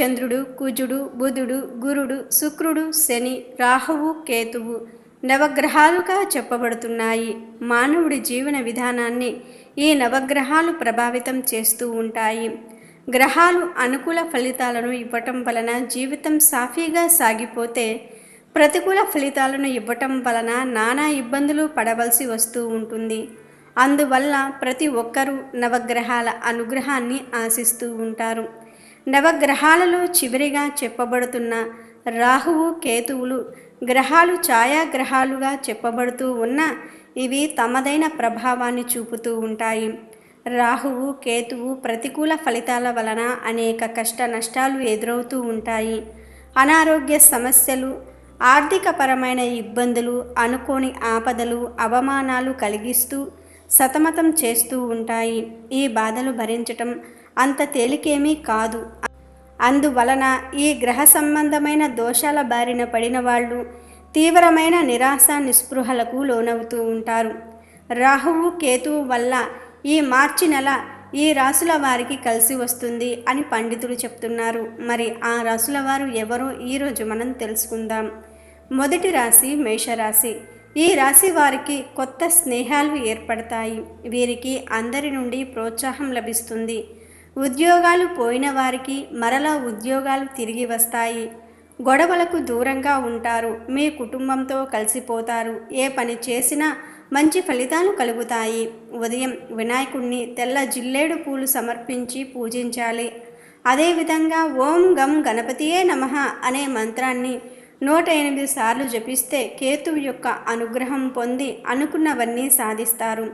చంద్రుడు కుజుడు బుధుడు గురుడు శుక్రుడు శని రాహువు కేతువు నవగ్రహాలుగా చెప్పబడుతున్నాయి. మానవుడి జీవన విధానాన్ని ఈ నవగ్రహాలు ప్రభావితం చేస్తూ ఉంటాయి. గ్రహాలు అనుకూల ఫలితాలను ఇవ్వటం వలన జీవితం సాఫీగా సాగిపోతే ప్రతికూల ఫలితాలను ఇవ్వటం వలన నానా ఇబ్బందులు పడవలసి వస్తూ ఉంటుంది. అందువల్ల ప్రతి ఒక్కరూ నవగ్రహాల అనుగ్రహాన్ని ఆశిస్తూ ఉంటారు. నవగ్రహాలలో చివరిగా చెప్పబడుతున్న రాహువు కేతువులు గ్రహాలు ఛాయాగ్రహాలుగా చెప్పబడుతూ ఉన్న ఇవి తమదైన ప్రభావాన్ని చూపుతూ ఉంటాయి. రాహువు కేతువు ప్రతికూల ఫలితాల వలన అనేక కష్ట నష్టాలు ఎదురవుతూ ఉంటాయి. అనారోగ్య సమస్యలు ఆర్థికపరమైన ఇబ్బందులు అనుకోని ఆపదలు అవమానాలు కలిగిస్తూ సతమతం చేస్తూ ఉంటాయి. ఈ బాధలు భరించటం అంత తేలికేమీ కాదు. అందువలన ఈ గ్రహ సంబంధమైన దోషాల బారిన పడిన వాళ్ళు తీవ్రమైన నిరాశ నిస్పృహలకు లోనవుతూ ఉంటారు. రాహువు కేతువు వల్ల ఈ మార్చి నెల ఈ రాసుల వారికి కలిసి వస్తుంది అని పండితులు చెప్తున్నారు. మరి ఆ రాసుల వారు ఎవరో ఈరోజు మనం తెలుసుకుందాం. మొదటి రాశి మేషరాశి. ఈ రాశి వారికి కొత్త స్నేహాలు ఏర్పడతాయి. వీరికి అందరి నుండి ప్రోత్సాహం లభిస్తుంది. ఉద్యోగాలు పోయిన వారికి మరలా ఉద్యోగాలు తిరిగి వస్తాయి. గొడవలకు దూరంగా ఉంటారు. మీ కుటుంబంతో కలిసిపోతారు. ఏ పని చేసినా మంచి ఫలితాలు కలుగుతాయి. ఉదయం వినాయకుణ్ణి తెల్ల జిల్లేడు పూలు సమర్పించి పూజించాలి. అదేవిధంగా ఓం గం గణపతియే నమః అనే మంత్రాన్ని నూట ఎనిమిది సార్లు జపిస్తే కేతువు యొక్క అనుగ్రహం పొంది అనుకున్నవన్నీ సాధిస్తారు.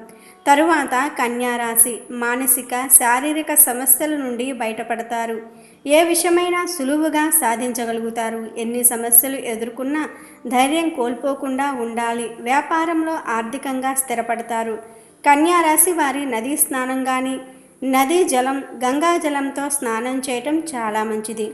తరువాత కన్యారాశి మానసిక శారీరక సమస్యల నుండి బయటపడతారు. ఏ విషయమైనా సులువుగా సాధించగలుగుతారు. ఎన్ని సమస్యలు ఎదుర్కొన్నా ధైర్యం కోల్పోకుండా ఉండాలి. వ్యాపారంలో ఆర్థికంగా స్థిరపడతారు. కన్యారాశి వారి నదీ స్నానం కానీ నదీ జలం గంగా జలంతో స్నానం చేయటం చాలా మంచిది.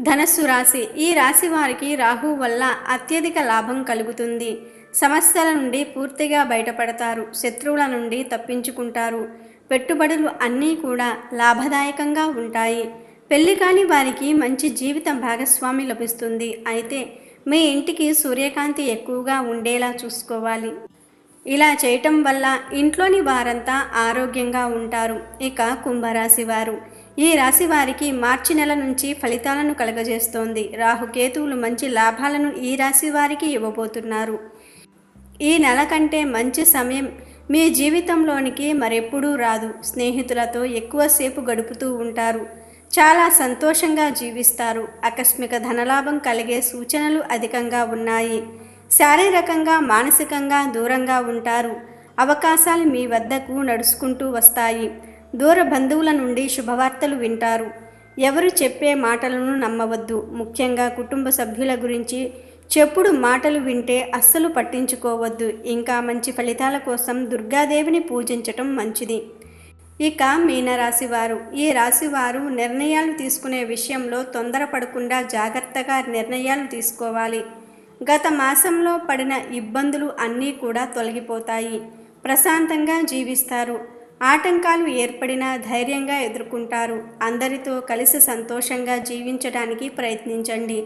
ధనస్సు రాశి. ఈ రాశి వారికి రాహు వల్ల అత్యధిక లాభం కలుగుతుంది. సమస్యల నుండి పూర్తిగా బయటపడతారు. శత్రువుల నుండి తప్పించుకుంటారు. పెట్టుబడులు అన్నీ కూడా లాభదాయకంగా ఉంటాయి. పెళ్ళి కాని వారికి మంచి జీవిత భాగస్వామి లభిస్తుంది. అయితే మీ ఇంటికి సూర్యకాంతి ఎక్కువగా ఉండేలా చూసుకోవాలి. ఇలా చేయటం వల్ల ఇంట్లోని వారంతా ఆరోగ్యంగా ఉంటారు. ఇక కుంభరాశి వారు. ఈ రాశి వారికి మార్చి నెల నుంచి ఫలితాలను కలగజేస్తోంది. రాహుకేతువులు మంచి లాభాలను ఈ రాశి వారికి ఇవ్వబోతున్నారు. ఈ నెల కంటే మంచి సమయం మీ జీవితంలోనికి మరెప్పుడూ రాదు. స్నేహితులతో ఎక్కువసేపు గడుపుతూ ఉంటారు. చాలా సంతోషంగా జీవిస్తారు. ఆకస్మిక ధనలాభం కలిగే సూచనలు అధికంగా ఉన్నాయి. శారీరకంగా మానసికంగా దూరంగా ఉంటారు. అవకాశాలు మీ వద్దకు నడుచుకుంటూ వస్తాయి. దూర బంధువుల నుండి శుభవార్తలు వింటారు. ఎవరు చెప్పే మాటలను నమ్మవద్దు. ముఖ్యంగా కుటుంబ సభ్యుల గురించి చెప్పుడు మాటలు వింటే అస్సలు పట్టించుకోవద్దు. ఇంకా మంచి ఫలితాల కోసం దుర్గాదేవిని పూజించటం మంచిది. ఇక మీనరాశివారు. ఈ రాశివారు నిర్ణయాలు తీసుకునే విషయంలో తొందరపడకుండా జాగ్రత్తగా నిర్ణయాలు తీసుకోవాలి. గత మాసంలో పడిన ఇబ్బందులు అన్నీ కూడా తొలగిపోతాయి. ప్రశాంతంగా జీవిస్తారు. ఆటంకాలు ఏర్పడినా ధైర్యంగా ఎదుర్కొంటారు. అందరితో కలిసి సంతోషంగా జీవించడానికి ప్రయత్నించండి.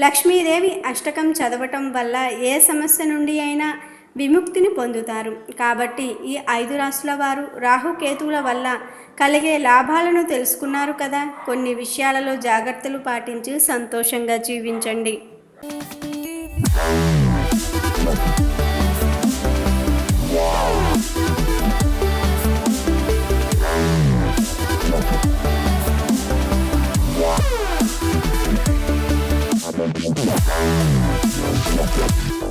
లక్ష్మీదేవి అష్టకం చదవటం వల్ల ఏ సమస్య నుండి అయినా విముక్తిని పొందుతారు. కాబట్టి ఈ ఐదు రాసుల వారు రాహుకేతువుల వల్ల కలిగే లాభాలను తెలుసుకున్నారు కదా. కొన్ని విషయాలలో జాగ్రత్తలు పాటించి సంతోషంగా జీవించండి. Thank you.